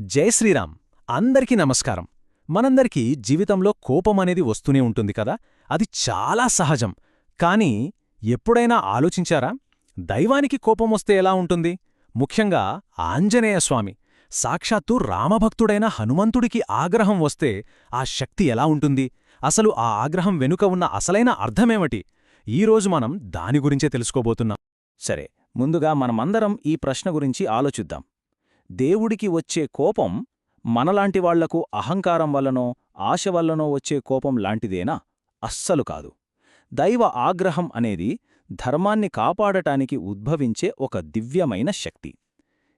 జై శ్రీరామ్. అందరికీ నమస్కారం. మనందరికీ జీవితంలో కోపం అనేది వస్తూనే ఉంటుంది కదా? అది చాలా సహజం. కానీ ఎప్పుడైనా ఆలోచించారా? దైవానికి కోపం వస్తే ఎలా ఉంటుంది? ముఖ్యంగా ఆంజనేయ స్వామి. సాక్షాత్తు రామభక్తుడైన హనుమంతుడికి ఆగ్రహం వస్తే ఆ శక్తి ఎలా ఉంటుంది? అసలు ఆ ఆగ్రహం వెనుక ఉన్న అసలైన అర్థమేమిటి? ఈరోజు మనం దాని గురించే తెలుసుకోబోతున్నాం. సరే ముందుగా మనమందరం ఈ ప్రశ్న గురించి ఆలోచిద్దాం. దేవుడికి వచ్చే కోపం మనలాంటి వాళ్ళకు అహంకారం వల్లనో ఆశ వల్లనో వచ్చే కోపం లాంటిదేనా? అస్సలు కాదు. దైవ ఆగ్రహం అనేది ధర్మాన్ని కాపాడటానికి ఉద్భవించే ఒక దివ్యమైన శక్తి.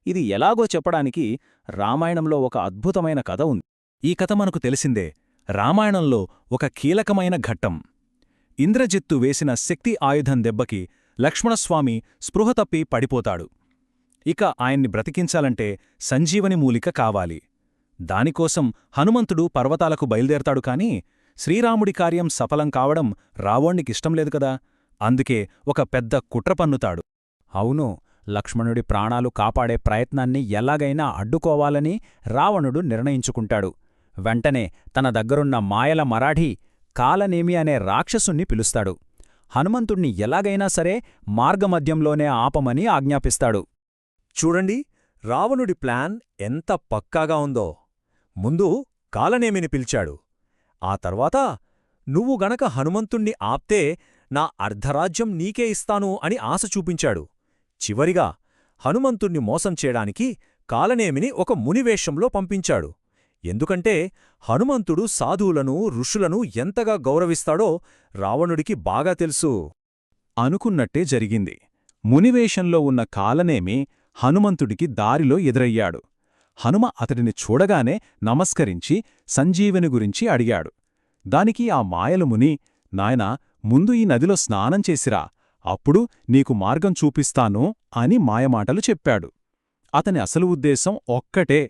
ఇది ఎలాగో చెప్పడానికి రామాయణంలో ఒక అద్భుతమైన కథ ఉంది. ఈ కథ మనకు తెలిసిందే రామాయణంలో ఒక కీలకమైన ఘట్టం. ఇంద్రజిత్తు వేసిన శక్తి ఆయుధం దెబ్బకి లక్ష్మణస్వామి స్పృహ తప్పి పడిపోతాడు. ఇక ఆయన్ని బ్రతికించాలంటే సంజీవని మూలిక కావాలి. దానికోసం హనుమంతుడు పర్వతాలకు బయలుదేరతాడు కాని శ్రీరాముడి కార్యం సఫలం కావడం రావణ్ణికిష్టం లేదు కదా. అందుకే ఒక పెద్ద కుట్ర పన్నుతాడు. అవును లక్ష్మణుడి ప్రాణాలు కాపాడే ప్రయత్నాన్ని ఎలాగైనా అడ్డుకోవాలని రావణుడు నిర్ణయించుకుంటాడు. వెంటనే తన దగ్గరున్న మాయల మరాఠీ కాలనేమి అనే రాక్షసుణ్ణి పిలుస్తాడు. హనుమంతుణ్ణి ఎలాగైనా సరే మార్గమధ్యంలోనే ఆపమని ఆజ్ఞాపిస్తాడు. చూడండి రావణుడి ప్లాన్ ఎంత పక్కాగా ఉందో. ముందు కాలనేమిని పిలిచాడు. ఆ తర్వాత నువ్వు గనక హనుమంతుణ్ణి ఆప్తే నా అర్ధరాజ్యం నీకే ఇస్తాను అని ఆశ చూపించాడు. చివరిగా హనుమంతుణ్ణి మోసం చేయడానికి కాలనేమిని ఒక మునివేషంలో పంపించాడు. ఎందుకంటే హనుమంతుడు సాధువులను ఋషులను ఎంతగా గౌరవిస్తాడో రావణుడికి బాగా తెలుసు. అనుకున్నట్టే జరిగింది. మునివేషంలో ఉన్న కాలనేమి హనుమంతుడికి దారిలో ఎదురయ్యాడు. హనుమ అతడిని చూడగానే నమస్కరించి సంజీవని గురించి అడిగాడు. దానికి ఆ మాయలుముని నాయనా ముందు ఈ నదిలో స్నానం చేసిరా అప్పుడు నీకు మార్గం చూపిస్తాను అని మాయమాటలు చెప్పాడు. అతని అసలు ఉద్దేశం ఒక్కటే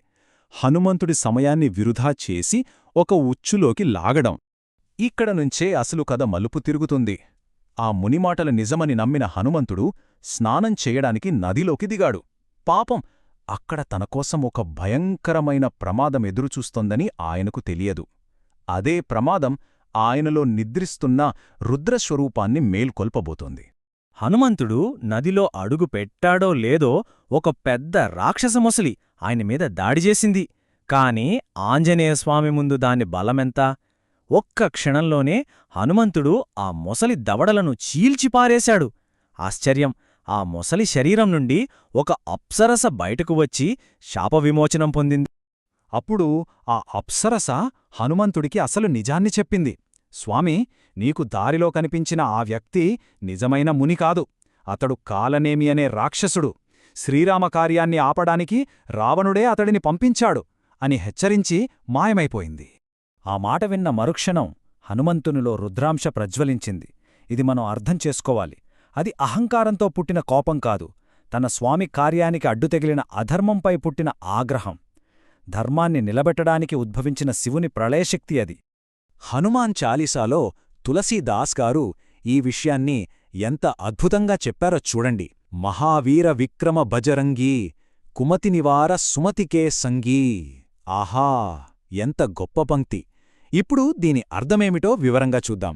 హనుమంతుడి సమయాన్ని విరుధా చేసి ఒక ఉచ్చులోకి లాగడం. ఇక్కడ నుంచే అసలు కథ మలుపు తిరుగుతుంది. ఆ మునిమాటల నిజమని నమ్మిన హనుమంతుడు స్నానం చేయడానికి నదిలోకి దిగాడు. పాపం అక్కడ తనకోసం ఒక భయంకరమైన ప్రమాదం ఎదురుచూస్తోందని ఆయనకు తెలియదు. అదే ప్రమాదం ఆయనలో నిద్రిస్తున్న రుద్రస్వరూపాన్ని మేల్కొల్పబోతోంది. హనుమంతుడు నదిలో అడుగు పెట్టాడో లేదో ఒక పెద్ద రాక్షసమొసలి ఆయన మీద దాడి చేసింది. కాని ఆంజనేయస్వామి ముందు దాని బలమెంత? ఒక్క క్షణంలోనే హనుమంతుడు ఆ మొసలి దవడలను చీల్చిపారేశాడు. ఆశ్చర్యం! ఆ మొసలి శరీరం నుండి ఒక అప్సరస బయటకు వచ్చి శాపవిమోచనం పొందింది. అప్పుడు ఆ అప్సరస హనుమంతుడికి అసలు నిజాన్ని చెప్పింది. స్వామి నీకు దారిలో కనిపించిన ఆ వ్యక్తి నిజమైన ముని కాదు. అతడు కాలనేమి అనే రాక్షసుడు. శ్రీరామకార్యాన్ని ఆపడానికి రావణుడే అతడిని పంపించాడు అని హెచ్చరించి మాయమైపోయింది. ఆ మాట విన్న మరుక్షణం హనుమంతునిలో రుద్రాంశ ప్రజ్వలించింది. ఇది మనం అర్థం చేసుకోవాలి. అది అహంకారంతో పుట్టిన కోపం కాదు. తన స్వామి కార్యానికి అడ్డుతెగిలిన అధర్మంపై పుట్టిన ఆగ్రహం. ధర్మాన్ని నిలబెట్టడానికి ఉద్భవించిన శివుని ప్రళయశక్తి అది. హనుమాన్ చాలీసాలో తులసీదాస్ గారు ఈ విషయాన్ని ఎంత అద్భుతంగా చెప్పారో చూడండి. మహావీర విక్రమ బజరంగీ కుమతినివార సుమతికే సంగీ. ఆహా! ఎంత గొప్ప పంక్తి. ఇప్పుడు దీని అర్థమేమిటో వివరంగా చూద్దాం.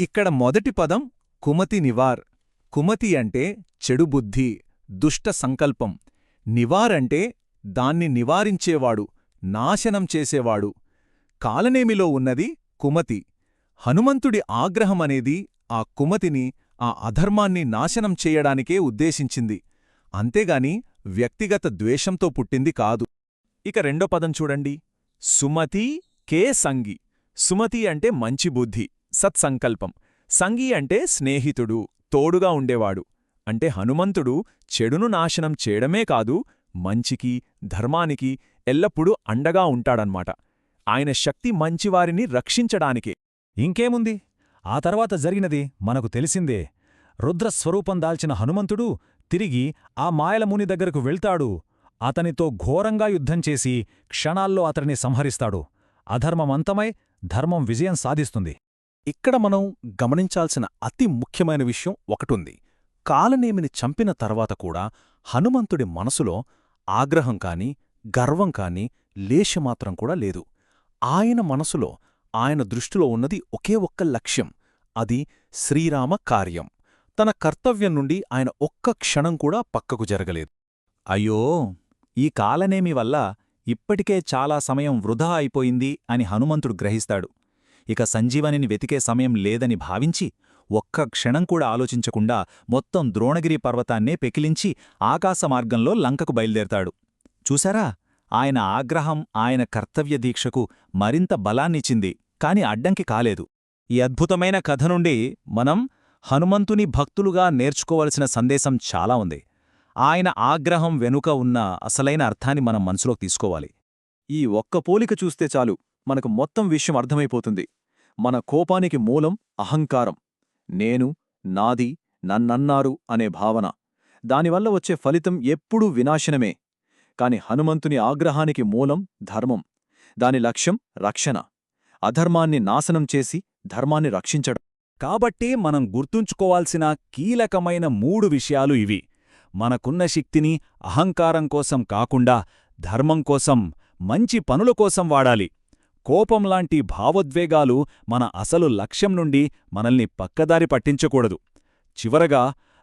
ఇక్కడ మొదటి పదం కుమతి నివార్. కుమతి అంటే చెడుబుద్ధి దుష్ట సంకల్పం. నివారంటే దాన్ని నివారించేవాడు నాశనం చేసేవాడు. కాలనేమిలో ఉన్నది కుమతి. హనుమంతుడి ఆగ్రహమనేది ఆ కుమతిని ఆ అధర్మాన్ని నాశనం చేయడానికే ఉద్దేశించింది. అంతేగాని వ్యక్తిగత ద్వేషంతో పుట్టింది కాదు. ఇక రెండో పదం చూడండి. సుమతి కే సంగి. సుమతి అంటే మంచి బుద్ధి సత్సంకల్పం. సంగి అంటే స్నేహితుడు. తోడుగా ఉండేవాడు. అంటే హనుమంతుడు చెడును నాశనం చేయడమే కాదు మంచికి ధర్మానికి ఎల్లప్పుడూ అండగా ఉంటాడన్మాట ఆయన శక్తి మంచివారిని రక్షించడానికే. ఇంకేముంది? ఆ తర్వాత జరిగినది మనకు తెలిసిందే. రుద్రస్వరూపం దాల్చిన హనుమంతుడు తిరిగి ఆ మాయలముని దగ్గరకు వెళ్తాడు. అతనితో ఘోరంగా యుద్ధం చేసి క్షణాల్లో అతడిని సంహరిస్తాడు. అధర్మమంతమై ధర్మం విజయం సాధిస్తుంది. ఇక్కడ మనం గమనించాల్సిన అతి ముఖ్యమైన విషయం ఒకటుంది. కాలనేమిని చంపిన తర్వాత కూడా హనుమంతుడి మనసులో ఆగ్రహం కాని గర్వం కాని లేశమాత్రం కూడా లేదు. ఆయన మనసులో ఆయన దృష్టిలో ఉన్నది ఒకే ఒక్క లక్ష్యం. అది శ్రీరామ కార్యం. తన కర్తవ్యం నుండి ఆయన ఒక్క క్షణం కూడా పక్కకు జరగలేదు. అయ్యో! ఈ కాలనేమి వల్ల ఇప్పటికే చాలా సమయం వృధా అయిపోయింది అని హనుమంతుడు గ్రహిస్తాడు. ఇక సంజీవనిని వెతికే సమయం లేదని భావించి ఒక్క క్షణం కూడా ఆలోచించకుండా మొత్తం ద్రోణగిరి పర్వతాన్నే పెకిలించి ఆకాశమార్గంలో లంకకు బయలుదేరతాడు. చూశారా? ఆయన ఆగ్రహం ఆయన కర్తవ్య దీక్షకు మరింత బలాన్నిచ్చింది కాని అడ్డంకి కాలేదు. ఈ అద్భుతమైన కథ నుండి మనం హనుమంతుని భక్తులుగా నేర్చుకోవలసిన సందేశం చాలా ఉంది. ఆయన ఆగ్రహం వెనుక ఉన్న అసలైన అర్థాన్ని మనం మనసులోకి తీసుకోవాలి. ఈ ఒక్క పోలిక చూస్తే చాలు మనకు మొత్తం విషయం అర్థమైపోతుంది. మన కోపానికి మూలం అహంకారం. నేను నాది నన్నన్నారు అనే భావన. దానివల్ల వచ్చే ఫలితం ఎప్పుడూ వినాశనమే. కాని హనుమంతుని ఆగ్రహానికి మూలం ధర్మం. దాని లక్ష్యం రక్షణ. అధర్మాన్ని నాశనం చేసి ధర్మాన్ని రక్షించడం. కాబట్టి మనం గుర్తుంచుకోవాల్సిన కీలకమైన మూడు విషయాలు ఇవి. మనకున్న శక్తిని అహంకారం కోసం కాకుండా ధర్మం కోసం మంచి పనుల కోసం వాడాలి. కోపంలాంటి భావోద్వేగాలు మన అసలు లక్ష్యం నుండి మనల్ని పక్కదారి పట్టించకూడదు. చివరగా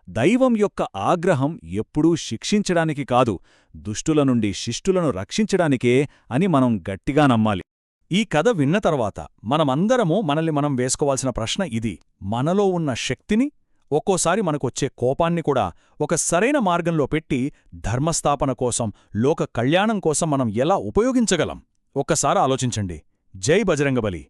దైవం యొక్క ఆగ్రహం ఎప్పుడూ శిక్షించడానికి కాదు దుష్టుల నుండి శిష్టులను రక్షించడానికే అని మనం గట్టిగా నమ్మాలి. ఈ కథ విన్న తర్వాత మనమందరము మనల్ని మనం వేసుకోవాల్సిన ప్రశ్న ఇది. మనలో ఉన్న శక్తిని ఒక్కోసారి మనకొచ్చే కోపాన్ని కూడా ఒక సరైన మార్గంలో పెట్టి ధర్మస్థాపన కోసం లోక కళ్యాణం కోసం మనం ఎలా ఉపయోగించగలం? ఒక్కసారి ఆలోచించండి. జై బజరంగబలి